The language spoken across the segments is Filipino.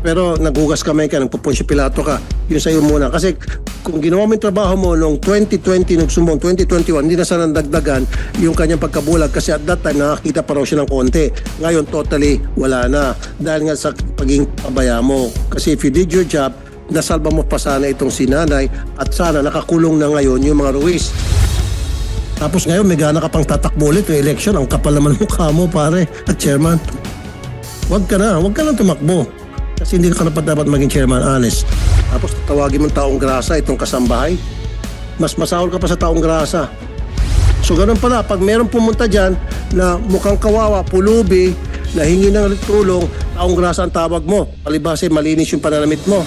Pero naghugas kamay ka, nagpupunsyo pilato ka, yun sa'yo muna. Kasi kung ginawa mo yung trabaho mo noong 2020, nung sumbong 2021, hindi na sana dagdagan yung kanyang pagkabulag kasi at that time nakakita pa raw siya ng konti. Ngayon totally wala na dahil nga sa pagiging pabaya mo. Kasi if you did your job, nasalba mo pa sana itong sinanay at sana nakakulong na ngayon yung mga Ruiz. Tapos ngayon may gana ka pang tatakbo ulit yung election. Ang kapal naman ng mukha mo pare at chairman. Huwag ka na, huwag ka na tumakbo. Kasi hindi ka dapat dapat maging chairman, honest. Tapos tawagin mo taong grasa itong kasambahay. Mas masahol ka pa sa taong grasa. So ganun pala, pag meron pumunta dyan na mukhang kawawa, pulubi, na hingi ng tulong, taong grasa ang tawag mo. Palibase, malinis yung pananamit mo.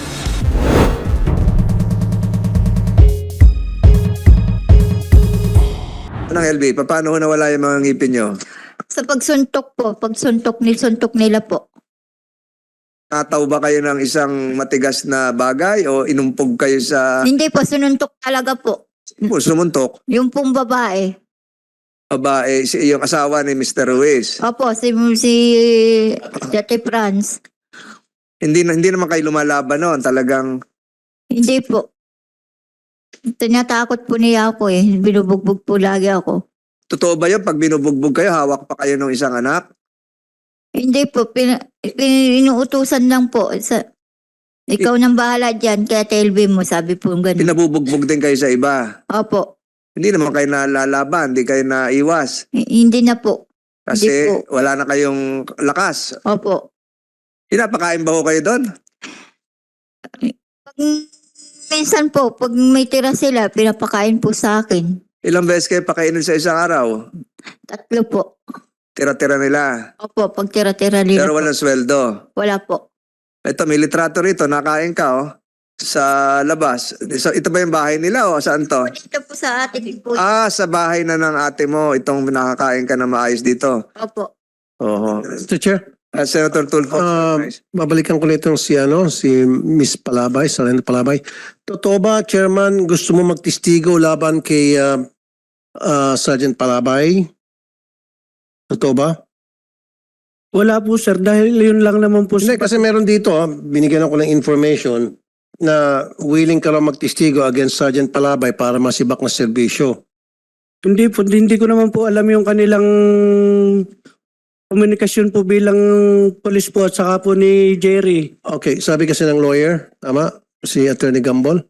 Anong LB, paano ho nawala yung mga ngipin nyo? Sa pagsuntok po, pagsuntok ni suntok nila po. Nataw ba kayo ng isang matigas na bagay o inumpog kayo sa Hindi po, sununtok talaga po. oh, sumuntok? Yung pong babae. Babae, si yung asawa ni Mr. Ruiz. Opo, si, si Dati Franz. Hindi hindi naman kayo lumalaban noon, talagang Hindi po. Tinatakot po niya ako eh. Binubugbog po lagi ako. totoo ba 'yun pag binubugbog kayo, hawak pa kayo ng isang anak? Hindi po, pin, pin, inuutusan lang po. Sa, ikaw nang bahala dyan, kaya TLB mo, sabi po ganun. Pinabubugbog din kayo sa iba. Opo, Hindi naman kayo nalalaban, hindi kayo naiwas h- hindi na po. kasi Hindi wala na kayong lakas. Opo. Pinapakain ba ho kayo doon? Pag, minsan po, pag may tira sila, pinapakain po sa akin. Ilang beses kayo pakainin sa isang araw? Tatlo po. Tira-tira nila. Opo, pag tira-tira nila Pero walang sweldo. Wala po. Ito, may litrato rito, nakain ka oh, sa labas. So, ito ba yung bahay nila o saan to? Dito po sa atin po. Ah, sa bahay na ng ate mo, itong nakakain ka na maayos dito. Opo. Oo. Mr. Chair, Ah, Senator Tulfo. Um, babalikan ko nito si ano si Miss Palabay, Salena Palabay. Totoo ba, Chairman, gusto mo magtistigo laban kay uh, uh, Sergeant Palabay? Totoo ba? Wala po sir, dahil yun lang naman po. Hindi, kasi meron dito, ah, binigyan ako ng information na willing ka raw magtistigo against Sergeant Palabay para masibak na serbisyo. Hindi po, hindi ko naman po alam yung kanilang komunikasyon po bilang polis po at saka po ni Jerry. Okay, sabi kasi ng lawyer, tama? Si Attorney Gambol.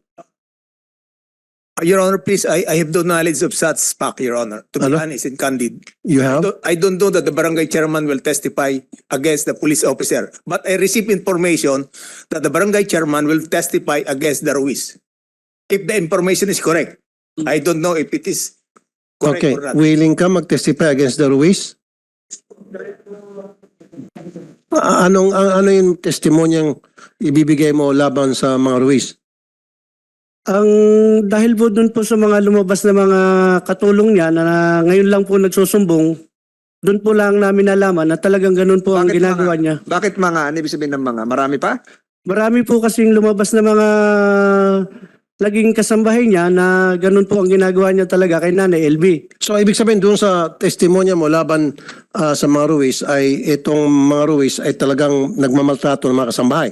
Your Honor, please, I, I have no knowledge of such SPAC, Your Honor, to be Ano? honest and candid. You I have? don't- I don't know that the barangay chairman will testify against the police officer, but I received information that the barangay chairman will testify against the Ruiz. If the information is correct, I don't know if it is correct Okay, or not. willing ka mag-testify against the Ruiz? A- Anong a- ano yung testimonyang ibibigay mo laban sa mga Ruiz? Ang dahil po doon po sa mga lumabas na mga katulong niya na ngayon lang po nagsusumbong, doon po lang namin nalaman na talagang ganun po ang Bakit ginagawa mga? niya. Bakit mga? Ano ibig sabihin ng mga? Marami pa? Marami po kasing lumabas na mga laging kasambahay niya na ganun po ang ginagawa niya talaga kay Nanay LB. So ibig sabihin doon sa testimonya mo laban ah, sa mga Ruiz ay itong mga Ruiz ay talagang nagmamaltrato ng mga kasambahay.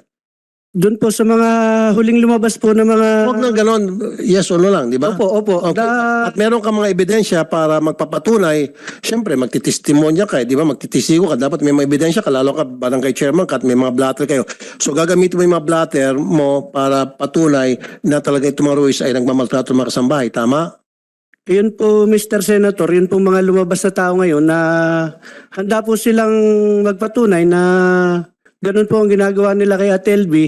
Doon po sa mga huling lumabas po na mga... Huwag na ganon, yes or no lang, di ba? Opo, opo. Okay. Da- At meron ka mga ebidensya para magpapatunay, siyempre magtitestimonya ka, eh, di ba? Magtitisigo ka, dapat may mga ebidensya ka, lalo ka barangay chairman ka at may mga blatter kayo. So gagamitin mo yung mga blatter mo para patunay na talaga itong mga Ruiz ay nagmamaltrato ng mga kasambahay, tama? Yun po, Mr. Senator, yun po mga lumabas na tao ngayon na handa po silang magpatunay na ganun po ang ginagawa nila kay Atelby.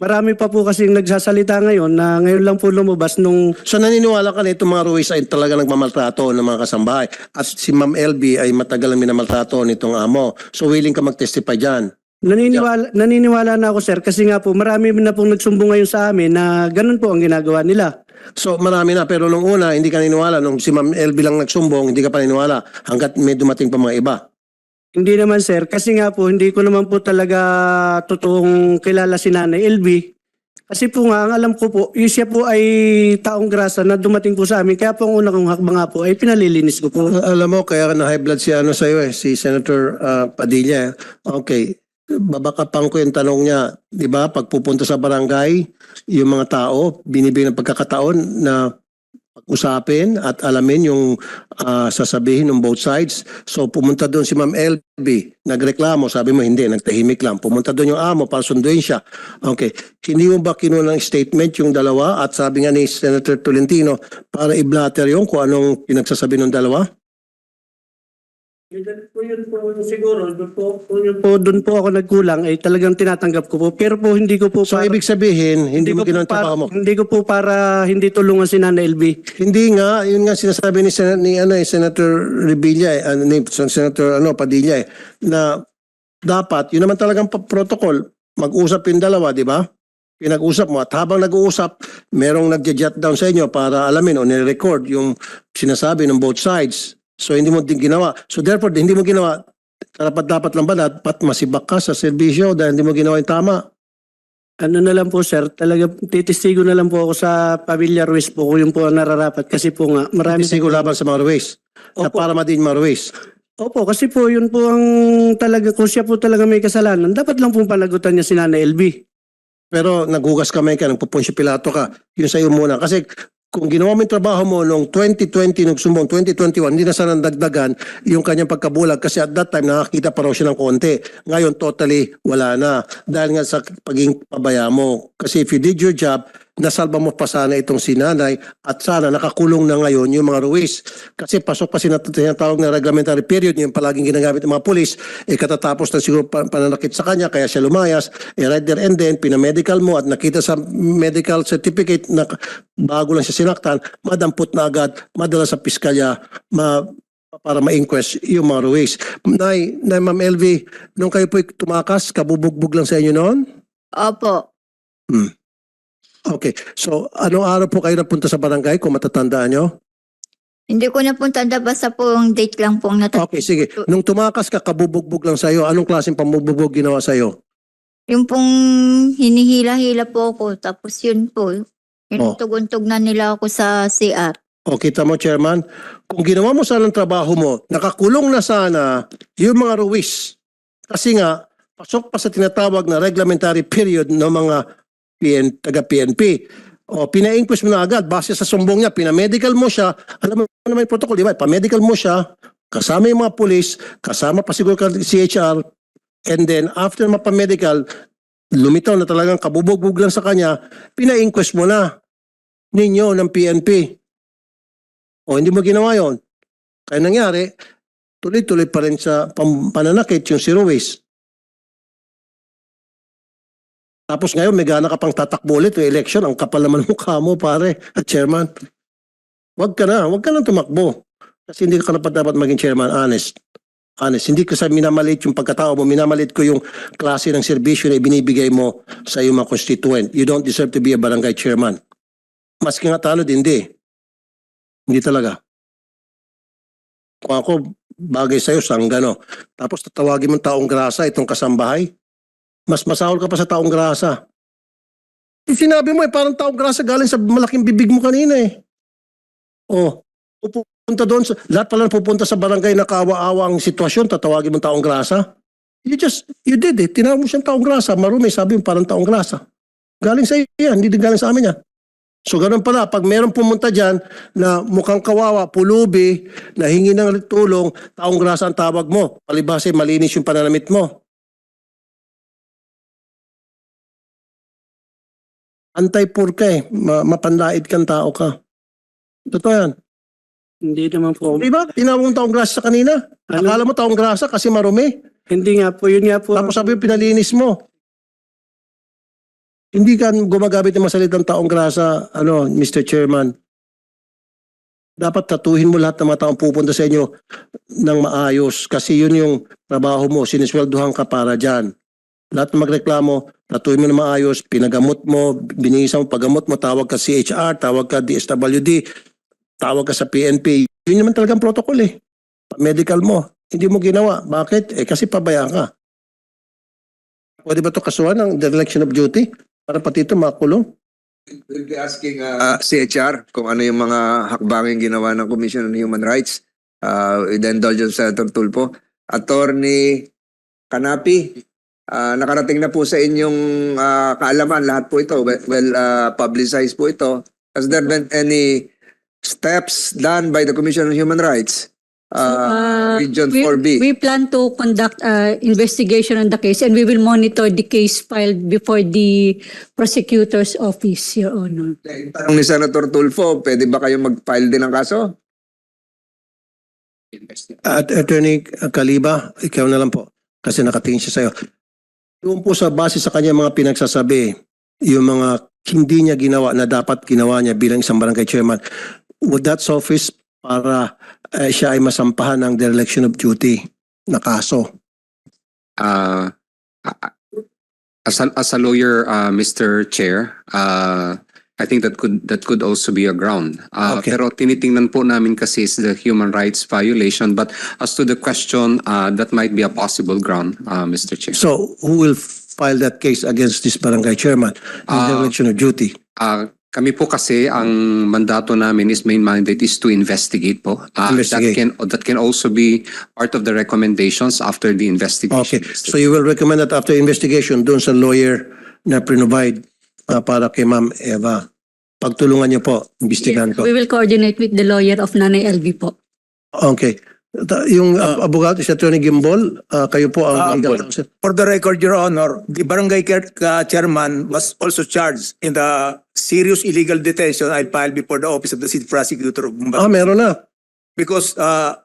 Marami pa po kasing nagsasalita ngayon na ngayon lang po lumabas nung So naniniwala ka na itong mga Ruiz ay talaga nagmamaltrato ng mga kasambahay. At si Ma'am LB ay matagal na minamaltrato nitong amo. So willing ka mag-testify dyan. naniniwala, naniniwala na ako sir kasi nga po marami na pong nagsumbong ngayon sa amin na ganun po ang ginagawa nila. So marami na pero nung una hindi ka naniniwala nung si Ma'am LB lang nagsumbong hindi ka pa naniniwala hanggat may dumating pa mga iba. Hindi naman sir, kasi nga po hindi ko naman po talaga totoong kilala si Nanay LB. Kasi po nga, ang alam ko po, yung siya po ay taong grasa na dumating po sa amin. Kaya po ang una kong hakbang nga po ay pinalilinis ko po. Al- Alam mo kaya na high blood si ano sa eh, si Senator ah, Padilla. eh. Okay. babakapang ko yung tanong niya, di ba, pag pupunta sa barangay, yung mga tao, binibigyan ng pagkakataon na usapin at alamin yung ah, sasabihin ng both sides. So pumunta doon si Ma'am LB, nagreklamo, sabi mo hindi, nagtahimik lang. Pumunta doon yung amo para sunduin siya. Okay, hindi mo ba kinuha ng statement yung dalawa at sabi nga ni Senator Tolentino para i-blatter yung kung anong pinagsasabi ng dalawa? Yun po yun po siguro, doon po, po, yun po, doon po ako nagkulang ay talagang tinatanggap ko po. Pero po hindi ko po So para- ibig sabihin, hindi, mo ang para, trabaho mo? Hindi ko po para hindi tulungan si Nana LB. Hindi nga, yun nga sinasabi ni, Sen- ni ano, eh, Senator Revilla, eh, ano, ni Senator ano, Padilla, eh, na dapat, yun naman talagang pa- protocol, mag-usap yung dalawa, di ba? Pinag-usap mo at habang nag-uusap, merong nagja-jot down sa inyo para alamin o nire-record yung sinasabi ng both sides. So hindi mo din ginawa. So therefore, hindi mo ginawa, dapat dapat lang ba dapat masibak ka sa serbisyo dahil hindi mo ginawa yung tama? Ano na lang po sir, talaga titistigo na lang po ako sa pamilya Ruiz po kung yun po ang nararapat. Kasi po nga, marami Kasi laban sa mga Ruiz. Na Opo. para madin mga Ruiz. Opo, kasi po yun po ang talaga, kung siya po talaga may kasalanan, dapat lang po panagutan niya si Nana LB. Pero naghugas kamay ka, nagpupunsyo pilato ka, yun sa'yo muna. Kasi kung ginawa mo yung trabaho mo noong 2020, nung sumbong 2021, hindi na sana dagdagan yung kanyang pagkabulag kasi at that time nakakita pa raw siya ng konti. Ngayon totally wala na dahil nga sa paging pabaya mo. Kasi if you did your job, nasalba mo pa sana itong sinanay at sana nakakulong na ngayon yung mga Ruiz. Kasi pasok pa sinat- tinatawag na reglementary period yung palaging ginagamit ng mga polis. Eh katatapos na siguro pa- pananakit sa kanya kaya siya lumayas. Eh right there and then, pinamedical mo at nakita sa medical certificate na bago lang siya sinaktan, madampot na agad, madala sa piskalya, ma para ma-inquest yung mga Ruiz. Nay, Nay Ma'am LV, nung kayo po tumakas, kabubugbog lang sa inyo noon? Opo. Okay. So, anong araw po kayo napunta sa barangay kung matatandaan nyo? Hindi ko na po tanda basta po yung date lang po ang nata- Okay, sige. Nung tumakas ka, kabubugbog lang sa'yo. Anong klaseng pamubugbog ginawa sa'yo? Yung pong hinihila-hila po ako. Tapos yun po. Oh. Inutuguntog na nila ako sa CR. O, kita mo, Chairman, kung ginawa mo sana ang trabaho mo, nakakulong na sana yung mga Ruiz. Kasi nga, pasok pa sa tinatawag na reglementary period ng mga PN, taga-PNP. O, pina-inquest mo na agad. Base sa sumbong niya, pinamedical mo siya. Alam mo naman yung protocol, di ba? Pa-medical mo siya, kasama yung mga pulis, kasama pa siguro ka CHR, and then after mapamedical, lumitaw na talagang kabubugbog lang sa kanya, pina-inquest mo na ninyo ng PNP. O hindi mo ginawa yon. Kaya nangyari, tuloy-tuloy pa rin sa pananakit yung si Ruiz. Tapos ngayon, may gana ka pang tatakbo ulit yung election. Ang kapal naman mukha mo, pare, at chairman. Huwag ka na, huwag ka na tumakbo. Kasi hindi ka dapat dapat maging chairman, honest. Honest, hindi ko sa minamalit yung pagkatao mo, minamalit ko yung klase ng serbisyo na ibinibigay mo sa iyong mga constituent. You don't deserve to be a barangay chairman. Maski nga tanod, hindi. Hindi talaga. Kung ako, bagay sa'yo, sanggano. Tapos tatawagin mong taong grasa itong kasambahay. Mas masahol ka pa sa taong grasa. Sinabi mo eh, parang taong grasa galing sa malaking bibig mo kanina eh. Oh, pupunta doon, sa, lahat pala pupunta sa barangay na kawa-awa ang sitwasyon, tatawagin mong taong grasa. You just, you did it. Tinawag mo siyang taong grasa. Marumi, sabi mo parang taong grasa. Galing sa iyo yan, hindi din galing sa amin yan. So ganun pala, pag meron pumunta dyan na mukhang kawawa, pulubi, na hingi ng tulong, taong grasa ang tawag mo. Palibase, malinis yung pananamit mo. Antay-pur ka eh. Ma- mapanlait kang tao ka. Totoo yan. Hindi naman po. Di ba? Tinawag mo taong grasa sa kanina. Ano? Akala mo taong grasa kasi marumi. Hindi nga po, yun nga po. Tapos sabi mo, pinalinis mo. Hindi ka gumagamit ng masalitang taong grasa, ano, Mr. Chairman. Dapat tatuhin mo lahat ng mga taong pupunta sa inyo ng maayos kasi yun yung trabaho mo, sinisweldohan ka para dyan. Lahat ng magreklamo, tatuhin mo na maayos, pinagamot mo, binisa mo, pagamot mo, tawag ka CHR, tawag ka DSWD, tawag ka sa PNP. Yun naman talagang protocol eh. Medical mo. Hindi mo ginawa. Bakit? Eh kasi pabayaan ka. Pwede ba ito kasuhan ng dereliction of duty? Para pati ito makulong? We'll be asking uh, CHR kung ano yung mga hakbangin ginawa ng Commission on Human Rights uh, with the indulgence of Senator Tulfo. Attorney Kanapi, Ah, nakarating na po sa inyong ah, kaalaman lahat po ito. Well, well ah, publicized po ito. Has there been any steps done by the Commission on Human Rights? Ah, Uh, Region we, 4B. we plan to conduct uh, investigation on the case and we will monitor the case filed before the prosecutor's office, Your Honor. Tanong ni Senator Tulfo, pwede ba kayo mag-file din ng kaso? At Attorney Kaliba, ikaw na lang po kasi nakatingin siya sa'yo. Doon po sa base sa kanya mga pinagsasabi, yung mga hindi niya ginawa na dapat ginawa niya bilang isang barangay chairman, would that suffice para eh, siya ay masampahan ng dereliction of duty na kaso? Uh, as a, as a lawyer, uh, Mr. Chair, uh, I think that could that could also be a ground. Uh, Okay. Pero tinitingnan po namin kasi is the human rights violation. But as to the question, uh, that might be a possible ground, uh, Mr. Chair. So, who will file that case against this barangay chairman in Ah. dereliction of duty? Uh, kami po kasi ang mandato namin is main mandate is to investigate po. Uh, Investigate. That can that can also be part of the recommendations after the investigation. Okay, so you will recommend that after investigation doon sa lawyer na provide para kay Ma'am Eva. Pagtulungan niyo po, imbestigahan ko. We will coordinate with the lawyer of Nanay LV po. Okay. Ta- Yung uh, abogado si Attorney Gimbol, uh, kayo po Ah, ang legal Gimbol. For the record, Your Honor, the barangay care- uh, chairman was also charged in the serious illegal detention I filed before the office of the city prosecutor of Mumbai. Ah, meron na. because uh,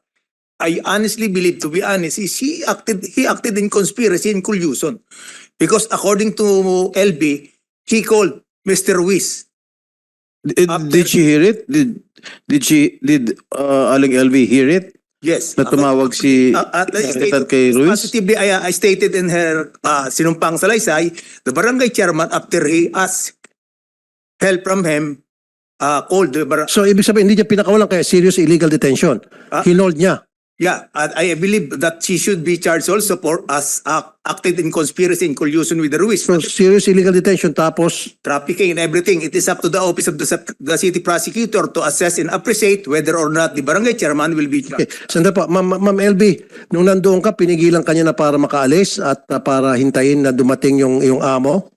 I honestly believe, to be honest, is he acted he acted in conspiracy and collusion. Because according to LB, he called Mr. Ruiz. Did, After- did she hear it? Did did she did uh, Aling LV hear it? Yes. Na tumawag si Uh, at I Secretary stated, kay Ruiz? positively, I, I stated in her uh, sinumpang salaysay, the barangay chairman, after he asked help from him, uh, called the bar- So, ibig sabihin, hindi niya pinakawalan kaya serious illegal detention. Ah. Hinold niya. Yeah, and I believe that she should be charged also for as uh, acted in conspiracy and collusion with the Ruiz. So, serious illegal detention tapos trafficking and everything. It is up to the office of the, the city prosecutor to assess and appreciate whether or not the barangay chairman will be Okay, charged. sandali po. Ma'am, Ma'am LB, nung nandoon ka, pinigilan ka niya na para makaalis at uh, para hintayin na dumating yung, yung amo?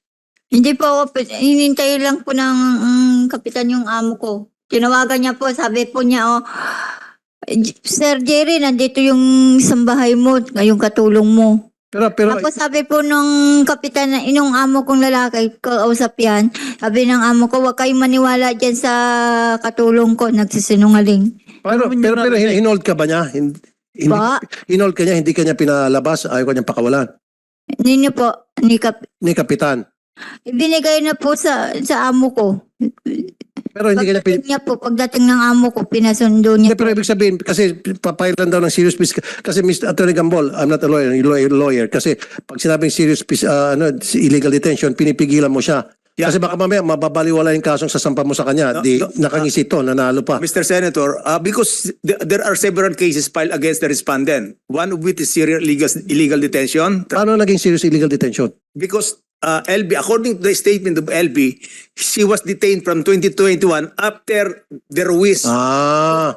Hindi po hinintay lang po ng mm, kapitan yung amo ko. Tinawagan niya po, sabi po niya, oh, Sir Jerry, nandito yung isang bahay mo, yung katulong mo. Pero, pero, Tapos sabi po nung kapitan, na inong amo kong lalaki, kausap yan, sabi ng amo ko, huwag kayong maniwala dyan sa katulong ko, nagsisinungaling. pero, pero, pero, hin- hinold ka ba niya? Hin- Hindi, Ba? hinold ka niya, hindi ka niya pinalabas, ayaw ka niya pakawalan. Ninyo po, ni kap Ni Kapitan. Ibinigay na po sa sa amo ko. Pero hindi ka niya pin- Pagdating niya po, pagdating ng amo ko, pinasundo Hindi, niya. pero ibig sabihin, kasi papailan daw ng serious business. Kasi Mr. Attorney Gambol, I'm not a lawyer, you're lawyer, lawyer. Kasi pag sinabing serious bus- ah, ano, illegal detention, pinipigilan mo siya. Yeah. Kasi baka mamaya mababaliwala yung kasong sasampa mo sa kanya. No, Di, no, nakangisi to, nanalo pa. Mr. Senator, uh, because th- there are several cases filed against the respondent. One of which is serious illegal, illegal detention. Paano naging serious illegal detention? Because uh, LB, according to the statement of LB, she was detained from 2021 after the Ruiz Ah,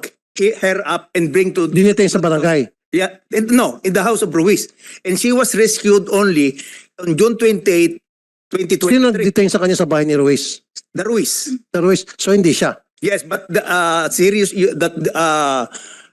her up and bring to dinitain sa barangay. Yeah, and no, in the house of Ruiz. And she was rescued only on June 28, Sino 2023. detain sa kanya sa bahay ni Ruiz? The Ruiz. The Ruiz. So hindi siya. Yes, but the uh, serious you- that uh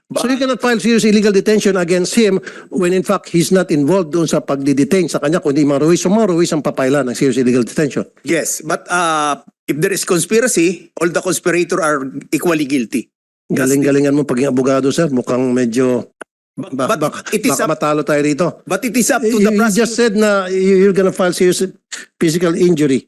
So you cannot file serious illegal detention against him when in fact he's not involved doon sa pagdidetain sa kanya kundi mga Ruiz. So mga Ruiz ang papailan ng serious illegal detention. yes, but uh if there is conspiracy, all the conspirator are equally guilty. Galing-galingan mo paging abogado, sir. Mukhang medyo... But, Bak, but bak, it is baka up, matalo tayo rito. but it is up to You, the you just prosecutor. said na you- you're gonna file serious physical injury.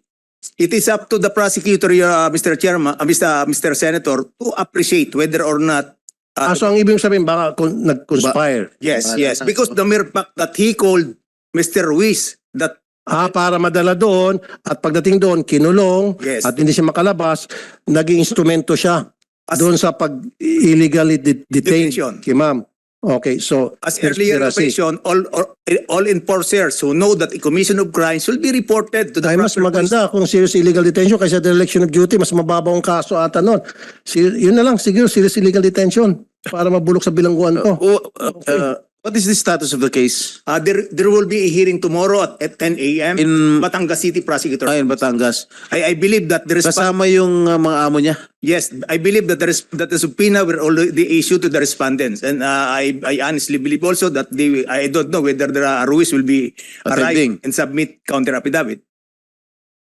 It is up to the prosecutor, uh, Mr. Chairman, uh, Mr. Mr. Senator, to appreciate whether or not. Ah, Uh, so ang ibig sabihin, baka kon- nag-conspire. yes, yes, because the mere fact that he called Mr. Ruiz that Ah, para madala doon at pagdating doon, kinulong Yes. at hindi siya makalabas, naging instrumento siya As- doon sa pag-illegally de- detain Detention. kay ma'am. Okay, so As earlier conspiracy. mentioned, all, all, all enforcers who know that a commission of crimes will be reported to the Ay, mas proper maganda kung serious illegal detention kaysa dereliction of duty. Mas mababaw ang kaso ata nun. Si, yun na lang, siguro serious illegal detention para mabulok sa bilangguan to. Uh, uh, What is the status of the case Uh, there, there will be a hearing tomorrow at, at 10 a.m. in Batangas City Prosecutor. ay, in Batangas? I, I believe that the response, Kasama yung uh, mga amo niya? yes, I believe that the, res- that the subpoena were already issued to the respondents. And uh, I, I honestly believe also that they, I don't know whether the uh, Ruiz will be arrive and submit counter affidavit.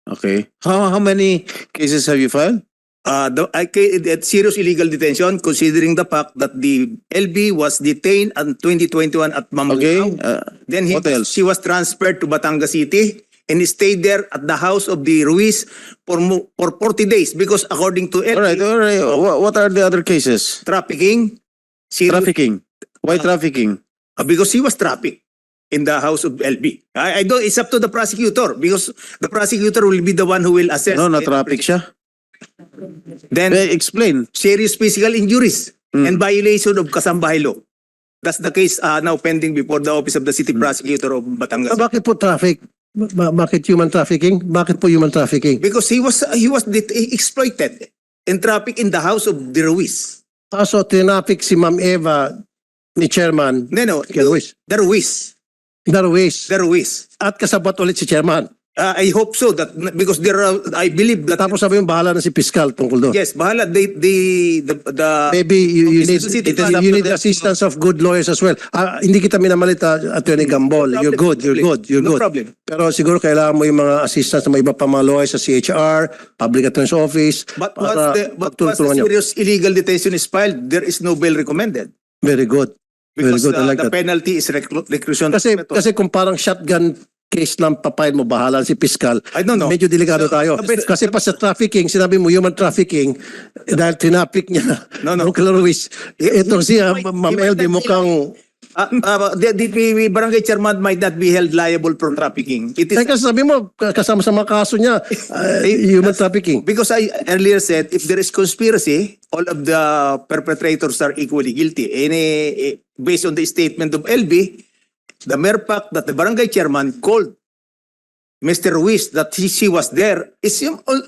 Okay. How how many cases have you filed? Uh, the, I, serious illegal detention considering the fact that the LB was detained in 2021 at Mambukaw. Okay. Uh, Then he, she was transferred to Batangas City and he stayed there at the house of the Ruiz for for 40 days because according to all right, LB, all right. What, what are the other cases? trafficking, Trafficking. Why trafficking? uh, because he was trafficked in the house of LB. I, I don't, it's up to the prosecutor because the prosecutor will be the one who will assess. No, na it. traffic siya. Then Eh, explain. serious physical injuries Mm. and violation of kasambahay law. That's the case uh, now pending before the office of the city prosecutor of Ah, Batangas. bakit po traffic? Ba- bakit human trafficking? Bakit po human trafficking? Because he was he was det- exploited in traffic in the house of the Ruiz. Kaso tinapik si Ma'am Eva ni Chairman No, no, kay Ruiz. the Ruiz. Darwis. The Ruiz. At kasabot ulit si Chairman. Uh, I hope so that because there are, I believe that Tapos sabi yung bahala na si Piskal tungkol doon. yes, bahala the the the, the Maybe you, you need it you need the assistance of good lawyers as well. Ah, hindi kita minamalit, ah, Attorney Gambol. You're good, you're good, you're no good. problem. Pero siguro kailangan mo yung mga assistance ng mga iba pa mga lawyers sa CHR, Public Attorney's Office. But once the but once the pagtulungan nyo. serious illegal detention is filed, there is no bail recommended Very good. Very because good. I uh, like the that. penalty is reclu- reclusion. Kasi kasi kung parang shotgun case lang papayad mo, bahala si Piskal. I don't know. Medyo delikado tayo. No, but- Kasi pa sa trafficking, sinabi mo human trafficking, dahil tinapik niya. No, no. Uncle Ruiz. Ito siya, might- Ma'am be mukhang... Uh, uh, the, the, the barangay chairman might not be held liable for trafficking. It is Teka, sabi mo, kasama sa mga kaso niya, ah, human trafficking. because I earlier said if there is conspiracy, all of the perpetrators are equally guilty. Any eh, based on the statement of LB, the mere fact that the barangay chairman called Mr. Ruiz that he, she was there is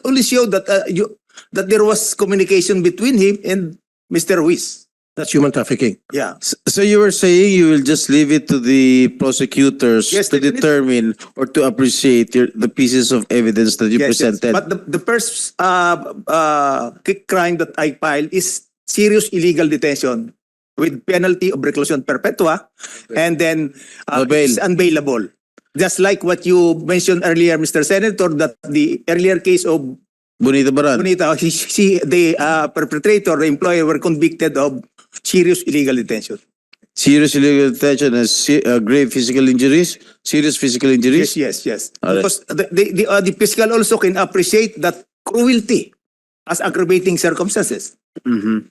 only show that uh, you, that there was communication between him and Mr. Ruiz. That's human trafficking. Yeah. S- So you were saying you will just leave it to the prosecutors Yes, to determine or to appreciate your, the pieces of evidence that you Yes, yes. presented. But the, the first uh, uh, crime that I filed is serious illegal detention with penalty of reclusion perpetua and then uh, it's unbailable. Just like what you mentioned earlier, Mr. Senator, that the earlier case of Bonita Baran. Bonita, she, she, the uh, perpetrator, the employer were convicted of serious illegal detention. Serious illegal detention and se- uh, grave physical injuries, serious physical injuries. Yes, yes, yes. Alright. Because the, the, the, uh, the fiscal also can appreciate that cruelty as aggravating circumstances. Mhm.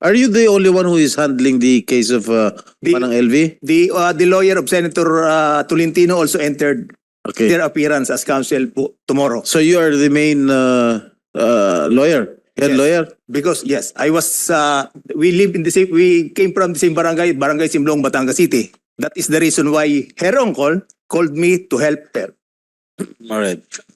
Are you the only one who is handling the case of uh, The- Manang LV? The uh, the lawyer of Senator uh, Tolentino also entered Okay. their appearance as counsel po tomorrow. So you are the main uh, uh, lawyer, head Yes. lawyer? Because yes, I was uh, we live in the same we came from the same barangay, Barangay Simlong, Batangas City. That is the reason why her uncle called me to help her. All right.